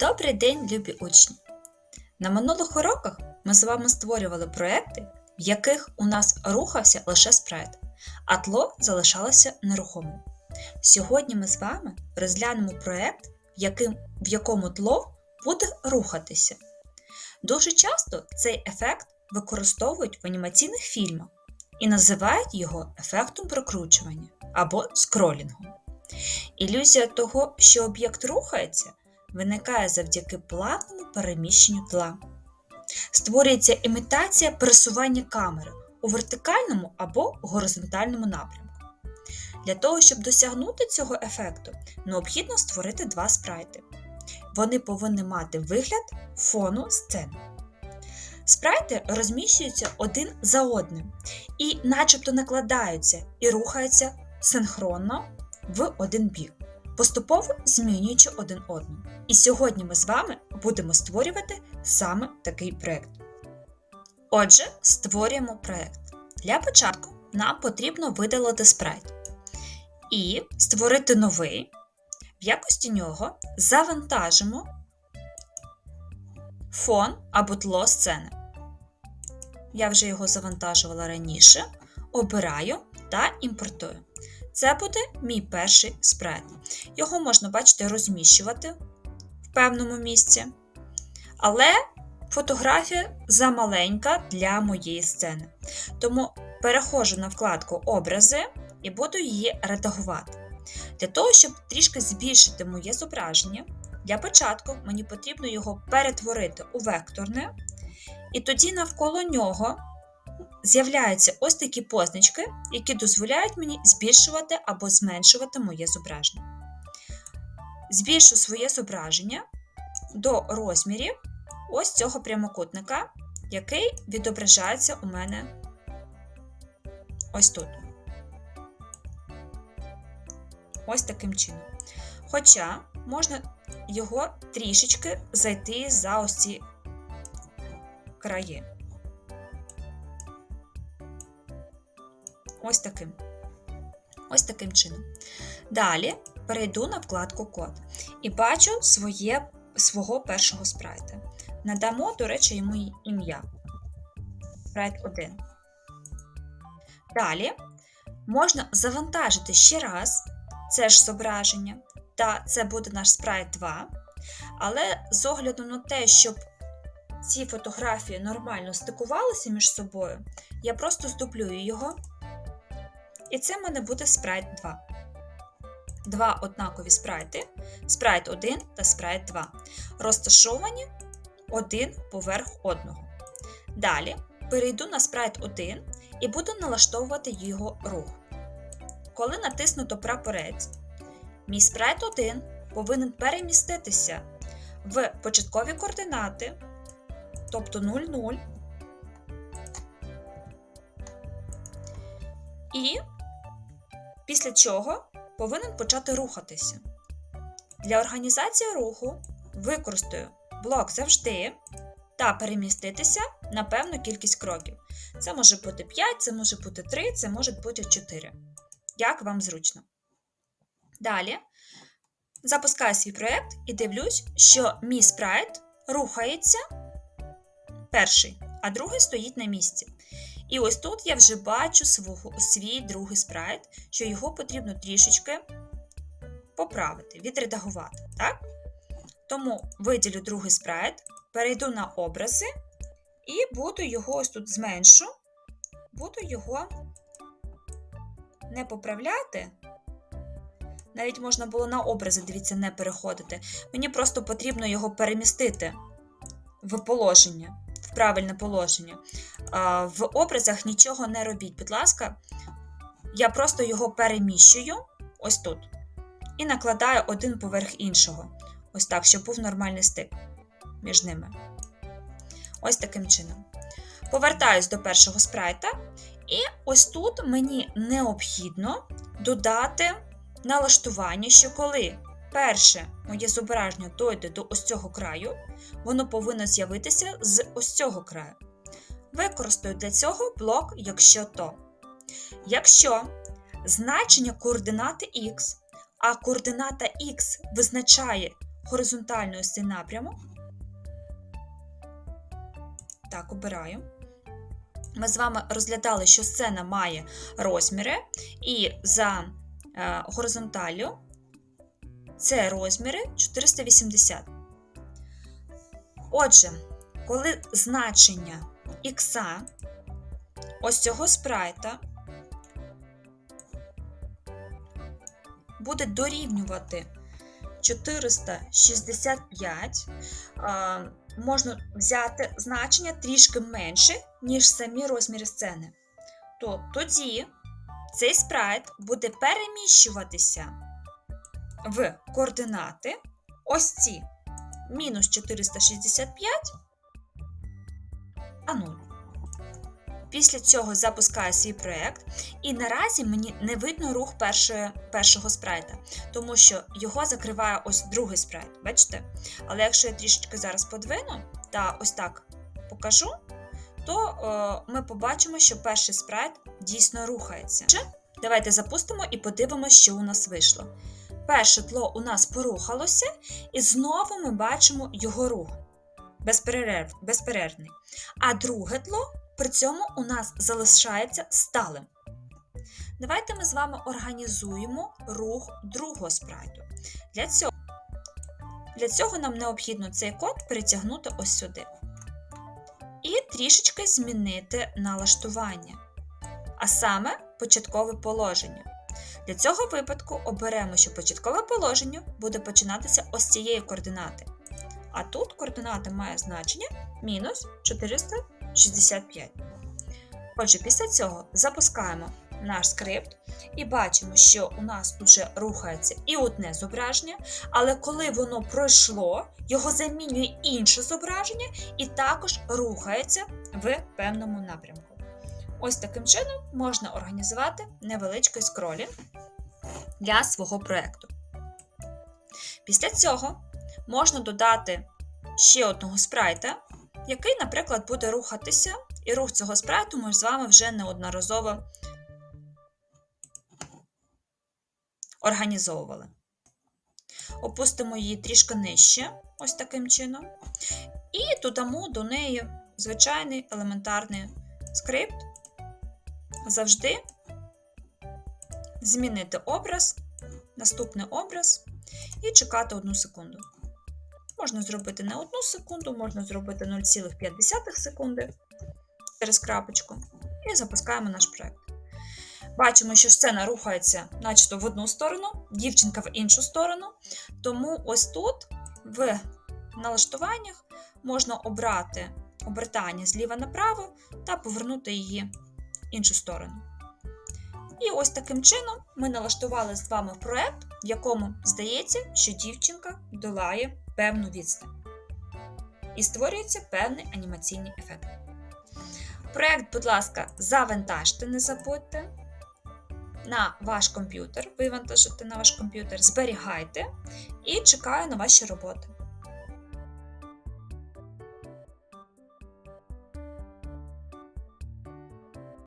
Добрий день, любі учні! На минулих уроках ми з вами створювали проекти, в яких у нас рухався лише спрайт, а тло залишалося нерухомим. Сьогодні ми з вами розглянемо проект, в, якому тло буде рухатися. Дуже часто цей ефект використовують в анімаційних фільмах і називають його ефектом прокручування або скролінгом. Ілюзія того, що об'єкт рухається, виникає завдяки плавному переміщенню тла. Створюється імітація пересування камери у вертикальному або горизонтальному напрямку. Для того, щоб досягнути цього ефекту, необхідно створити два спрайти. Вони повинні мати вигляд фону сцени. Спрайти розміщуються один за одним і начебто накладаються і рухаються синхронно в один бік, поступово змінюючи один одного. І сьогодні ми з вами будемо створювати саме такий проєкт. Отже, створюємо проєкт. Для початку нам потрібно видалити спрайт і створити новий. В якості нього завантажимо фон або тло сцени. Я вже його завантажувала раніше. Обираю та імпортую. Це буде мій перший спрайт. Його можна, бачите, розміщувати в певному місці. Але фотографія замаленька для моєї сцени. Тому переходжу на вкладку Образи і буду її редагувати. Для того, щоб трішки збільшити моє зображення, для початку мені потрібно його перетворити у векторне, і тоді навколо нього з'являються ось такі позначки, які дозволяють мені збільшувати або зменшувати моє зображення. Збільшу своє зображення до розмірів ось цього прямокутника, який відображається у мене ось тут. Ось таким чином. Хоча можна його трішечки зайти за ось ці краї. Ось таким. Ось таким чином. Далі перейду на вкладку Код і бачу своє, свого першого спрайта. Надамо, до речі, йому ім'я. Спрайт 1. Далі можна завантажити ще раз це ж зображення, та це буде наш спрайт 2. Але з огляду на те, щоб ці фотографії нормально стикувалися між собою, я просто здублюю його. І це в мене буде спрайт 2. Два однакові спрайти, спрайт 1 та спрайт 2, розташовані один поверх одного. Далі перейду на спрайт 1 і буду налаштовувати його рух. Коли натиснуто прапорець, мій спрайт 1 повинен переміститися в початкові координати, тобто 0,0. І після чого повинен почати рухатися. Для організації руху використаю блок завжди та переміститися на певну кількість кроків. Це може бути 5, це може бути 3, це може бути 4. Як вам зручно. Далі запускаю свій проєкт і дивлюсь, що мій спрайт рухається перший, а другий стоїть на місці. І ось тут я вже бачу свого, свій другий спрайт, що його потрібно трішечки поправити, відредагувати. так? Тому виділю другий спрайт, перейду на образи і буду його ось тут зменшу, буду його не поправляти. Навіть можна було на образи, дивіться, не переходити. Мені просто потрібно його перемістити в положення, правильне положення. В образах нічого не робіть, будь ласка, я просто його переміщую ось тут. І накладаю один поверх іншого. Ось так, щоб був нормальний стик між ними. Ось таким чином. Повертаюсь до першого спрайта. І ось тут мені необхідно додати налаштування, що коли перше моє зображення дойде до ось цього краю, воно повинно з'явитися з ось цього краю. Використаю для цього блок, якщо то. Якщо значення координати Х, а координата Х визначає горизонтальний ось цей напрямок. Так, обираю. Ми з вами розглядали, що сцена має розміри, і за е, горизонталлю це розміри 480. Отже, коли значення х ось цього спрайта буде дорівнювати 465, можна взяти значення трішки менше, ніж самі розміри сцени. То тоді цей спрайт буде переміщуватися в координати ось ці мінус 465 а 0. Після цього запускаю свій проєкт, і наразі мені не видно рух першої, першого спрайта, тому що його закриває ось другий спрайт. Бачите? Але якщо я трішечки зараз подвину та ось так покажу, то е, ми побачимо, що перший спрайт дійсно рухається. Давайте запустимо і подивимося, що у нас вийшло. Перше тло у нас порухалося, і знову ми бачимо його рух безперерв, безперервний. А друге тло при цьому у нас залишається сталим. Давайте ми з вами організуємо рух другого спрайту. Для цього, для цього нам необхідно цей код перетягнути ось сюди. І трішечки змінити налаштування, а саме початкове положення. Для цього випадку оберемо, що початкове положення буде починатися ось цієї координати. А тут координата має значення мінус 465. Отже, після цього запускаємо наш скрипт і бачимо, що у нас вже рухається і одне зображення, але коли воно пройшло, його замінює інше зображення і також рухається в певному напрямку. Ось таким чином можна організувати невеличкий скролінг для свого проєкту. Після цього можна додати ще одного спрайта, який, наприклад, буде рухатися, і рух цього спрайту ми з вами вже неодноразово організовували. Опустимо її трішки нижче, ось таким чином, і додамо до неї звичайний елементарний скрипт. Завжди змінити образ, наступний образ і чекати одну секунду. Можна зробити не одну секунду, можна зробити 0,5 секунди через крапочку. І запускаємо наш проєкт. Бачимо, що сцена рухається, начебто в одну сторону, дівчинка в іншу сторону. Тому ось тут, в налаштуваннях, можна обрати обертання зліва направо та повернути її в іншу сторону. І ось таким чином ми налаштували з вами проєкт, в якому здається, що дівчинка долає певну відстань. І створюється певний анімаційний ефект. Проєкт, будь ласка, завантажте, не забудьте. На ваш комп'ютер, вивантажити на ваш комп'ютер, зберігайте і чекаю на ваші роботи.